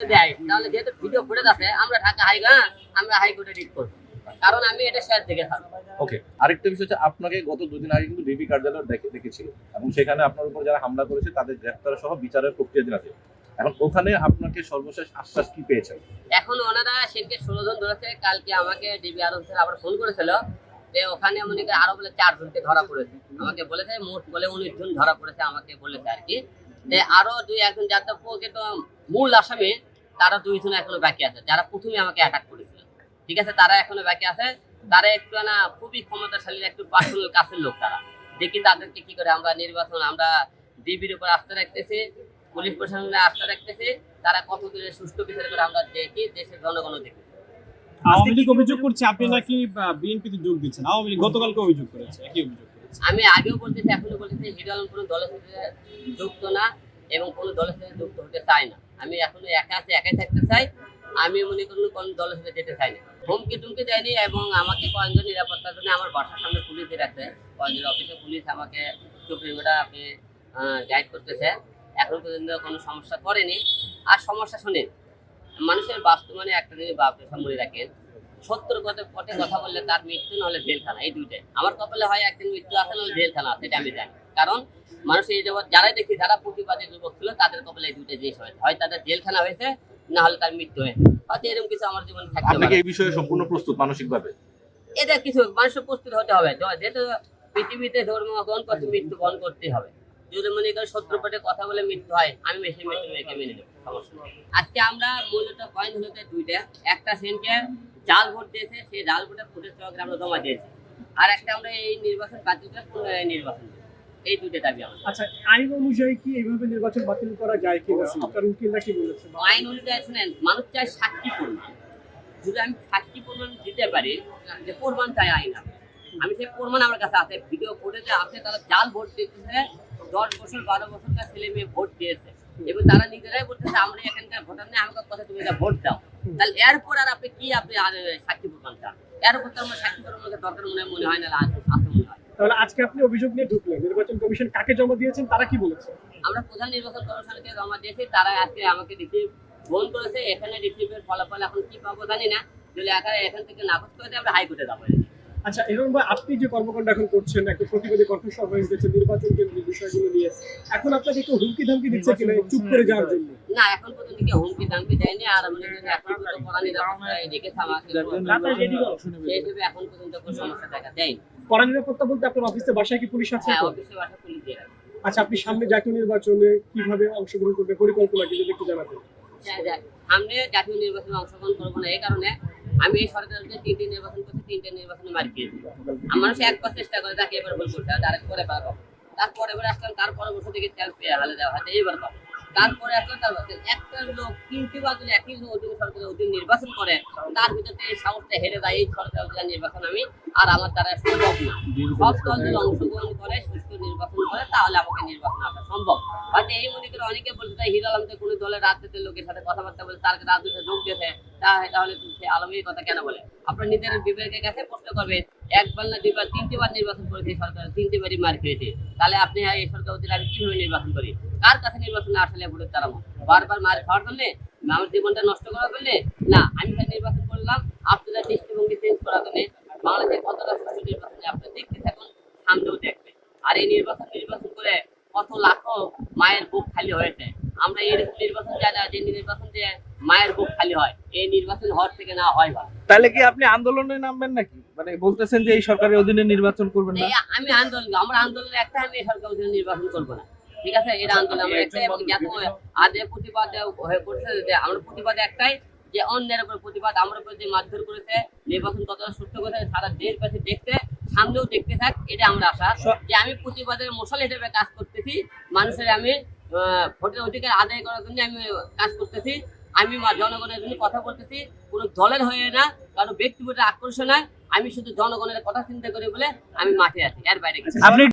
দেয় তাহলে যেহেতু ভিডিও ফুটেজ আছে আমরা ঢাকা হাই হ্যাঁ আমরা হাইকোর্টে রিট করব। কারণ আমি এটা শেয়ার দেখে থাকব। ওকে আরেকটা বিষয় হচ্ছে আপনাকে গত দুদিন আগে কিন্তু ডিবি কার্যালয় দেখে দেখেছিল এবং সেখানে আপনার উপর যারা হামলা করেছে তাদের গ্রেফতার সহ বিচারের প্রক্রিয়াধীন আছে। এখন ওখানে আপনাকে সর্বশেষ আশ্বাস কি পেয়েছেন? এখন ওনারা সেদিকে ষোলো জন ধরেছে কালকে আমাকে ডিবি আরব আবার ফোন করেছিল যে ওখানে মনে করে আরও বলে চার জনকে ধরা পড়েছে। আমাকে বলেছে মোট বলে উনিশ জন ধরা পড়েছে আমাকে বলেছে আর কি। যে আরও দুই একজন যাতে মূল আসামি তারা দুইজন এখনও বাকি আছে যারা প্রথমে আমাকে অ্যাটাক করেছিল। ঠিক আছে তারা এখনও বাকি আছে। তারা একটু না খুবই ক্ষমতাশালী একটু পার্সোনাল কাছের লোক তারা। দেখি তাদেরকে কি করে আমরা নির্বাচন আমরা ডিবির উপর আস্থা রাখতেছি পুলিশ প্রশাসনে আস্থা রাখতেছি তারা কত দূরে সুষ্ঠু বিচার করে আমরা দেখি দেশের জনগণ দেখি। আওয়ামী লীগ অভিযোগ করছে আপনি নাকি বিএনপিতে যোগ দিচ্ছেন। আওয়ামী লীগ গতকালকে অভিযোগ করেছে একই অভিযোগ আমি আগেও বলতেছি এখনও বলতেছি আলম কোনো দলের সাথে যুক্ত না এবং কোনো দলের সাথে যুক্ত হতে চাই না। আমি এখনও একা আছে, একাই থাকতে চাই। আমি মনে করুন কোনো দলের সাথে যেতে চাই না। হুমকি টুমকি দেয়নি এবং আমাকে কয়েকজন নিরাপত্তার জন্য আমার বাসার সামনে পুলিশ দিয়ে কয়েকজন অফিসে পুলিশ আমাকে সুপ্রিমোটা আপনি গাইড করতেছে। এখন পর্যন্ত কোনো সমস্যা করেনি। আর সমস্যা শুনেন, মানুষের বাস্তব মানে একটা জিনিস বাপরে মনে রাখেন। সত্তর কথা পথে কথা বললে তার মৃত্যু, নাহলে জেলখানা, এই দুইটাই। আমার কপালে হয় একদিন মৃত্যু আছে, নাহলে জেলখানা আছে, এটা আমি জানি। কারণ মানুষ এই জগৎ যারাই দেখি যারা প্রতিবাদী যুবক ছিল তাদের কপালে এই দুইটা জিনিস হয়েছে হয় তাদের জেলখানা হয়েছে না হলে তার মৃত্যু হয়েছে। হয়তো এরকম কিছু আমার জীবনে থাকতে আপনি এই বিষয়ে সম্পূর্ণ প্রস্তুত মানসিকভাবে? এটা কিছু মানুষের প্রস্তুত হতে হবে। যেহেতু পৃথিবীতে ধর্ম গ্রহণ করতে মৃত্যু গ্রহণ করতেই হবে। যদি মনে করেন সত্তর পেটে কথা বলে মৃত্যু হয় আমি বেশি মৃত্যু মেয়েকে মেনে নেব সমস্যা আজকে আমরা মূলত পয়েন্ট হলো দুইটা। একটা সেনকে জাল ভোট দিয়েছে সেই জাল ভোটে ফুটেজ সহকারে আমরা জমা দিয়েছি। আর একটা আমরা এই নির্বাচন বাতিল করে পুনরায় নির্বাচন। এই দুইটা দাবি আমাদের। আচ্ছা আইন অনুযায়ী কি এইভাবে নির্বাচন বাতিল করা যায় আপনার উকিলরা কি বলেছে আইন অনুযায়ী শুনেন মানুষ চায় সাক্ষী প্রমাণ যদি আমি সাক্ষী প্রমাণ দিতে পারি যে প্রমাণ চাই আইন আমি। সেই প্রমাণ আমার কাছে আছে ভিডিও ফুটেজে আছে তারা জাল ভোট দিতেছে দশ বছর বারো বছরকার ছেলে মেয়ে ভোট দিয়েছে। এবং তারা নিজেরাই বলতেছে আমরা এখানকার ভোটার নেই আমাকে কথা তুমি এটা ভোট দাও। তাহলে এরপর আর আপনি কি আপনি আর সাক্ষী প্রমাণ চান? এর উপর তো আমার সাক্ষী প্রমাণের দরকার মনে মনে হয় না তাহলে আজকে আপনি অভিযোগ নিয়ে ঢুকলেন। নির্বাচন কমিশন কাকে জমা দিয়েছেন তারা কি বলেছে? আমরা প্রধান নির্বাচন কমিশনকে জমা দিয়েছি তারা আজকে আমাকে রিসিভ ফোন করেছে এখানে রিসিভের ফলাফল এখন কি পাবো জানি না। যদি এখানে এখান থেকে নাকচ করে আমরা হাইকোর্টে যাব। আচ্ছা এরকম ভাই আপনি যে কর্মকাণ্ড এখন করছেন একটা প্রতিবাদী কণ্ঠস্বর হয়ে উঠেছে নির্বাচন কেন্দ্রিক বিষয়গুলো নিয়ে এখন আপনাকে একটু হুমকি ধামকি দিচ্ছে কিনা চুপ করে যাওয়ার জন্য? না এখন পর্যন্ত কি হুমকি ধামকি দেয়নি আর আমি যদি এখন পর্যন্ত নিরাপত্তায় সেই হিসেবে এখন পর্যন্ত কোনো সমস্যা দেখা দেয়নি। কড়া নিরাপত্তা বলতে আপনার অফিসে বাসায় কি পুলিশ আছে? হ্যাঁ আচ্ছা আপনি সামনে জাতীয় নির্বাচনে কীভাবে অংশগ্রহণ করবে পরিকল্পনা কি যদি একটু জানাবেন হ্যাঁ, সামনে জাতীয় নির্বাচনে অংশগ্রহণ করব না এই কারণে আমি এই সরকারকে তিনটে নির্বাচন করছি তিনটে নির্বাচনে মার খেয়েছি আমার সে একবার চেষ্টা করে তাকে এবার ভুল করতে পরে পাবো। তারপরে এবার আসলাম তারপরে বসে থেকে তেল পেয়ে হালে দেওয়া হয়তো এইবার পাবো। তারপরে একটা লোক তিনটি একই অধীন অধীন নির্বাচন করে তার ভিতরে এই সাহসটা হেরে যায় এই সরকার অধীন নির্বাচন আমি আর আমার দ্বারা সম্ভব না। সব দল যদি অংশগ্রহণ করে সুস্থ নির্বাচন করে তাহলে আমাকে নির্বাচন আসা সম্ভব। হয়তো এই মনে করে অনেকে বলতে চাই হিরো আলমকে কোনো দলের রাজনীতির লোকের সাথে কথাবার্তা বলে তার রাজনীতিতে যোগ দিয়েছে তাহলে সে আলম কথা কেন বলে? আপনার নিজের বিবেকের কাছে প্রশ্ন করবেন, একবার না দুইবার তিনটি বার নির্বাচন করেছে সরকার তিনটি বারই মার খেয়েছে। তাহলে আপনি এই সরকার আমি কীভাবে নির্বাচন করি? কার কাছে নির্বাচন আসলে ভোটের তারা বারবার মার খাওয়ার জন্য? আমার জীবনটা নষ্ট করার জন্য? না, আমি তার নির্বাচন করলাম, আপনাদের দৃষ্টিভঙ্গি চেঞ্জ করার জন্য বাংলাদেশে কতটা সুষ্ঠু নির্বাচন আপনি দেখতে থাকুন, সামনেও দেখবেন। আর এই নির্বাচন নির্বাচন করে কত লাখো মায়ের বুক খালি হয়েছে। আমরা এরকম নির্বাচন চাই না যে নির্বাচন দিয়ে মায়ের বুক খালি হয় এই নির্বাচন হওয়ার থেকে না হয় ভালো। তাহলে কি আপনি আন্দোলনে নামবেন নাকি? মানে বলতেছেন যে এই সরকারের অধীনে নির্বাচন করবেন না? আমি আন্দোলন আমরা একটা আমি এই সরকার অধীনে নির্বাচন করব না। ঠিক আছে? এটা আন্দোলন আমরা একটাই এবং আজে প্রতিবাদ হয়ে পড়ছে যে আমরা প্রতিবাদ একটাই যে অন্যের উপর প্রতিবাদ আমার উপর যে মারধর করেছে নির্বাচন কতটা সুস্থ করেছে সারা দেশ পাশে দেখতে সামনেও দেখতে থাক এটা আমরা আশা। যে আমি প্রতিবাদের মশাল হিসেবে কাজ করতেছি মানুষের আমি ভোটের অধিকার আদায় করার জন্য আমি কাজ করতেছি। আমি জনগণের জন্য কথা বলতেছি। কোনো দলের হয়ে না, কারও ব্যক্তিগত আকর্ষণ আমি শুধু জনগণের কথা চিন্তা করি বলে আমি মাঠে আছি, এর বাইরে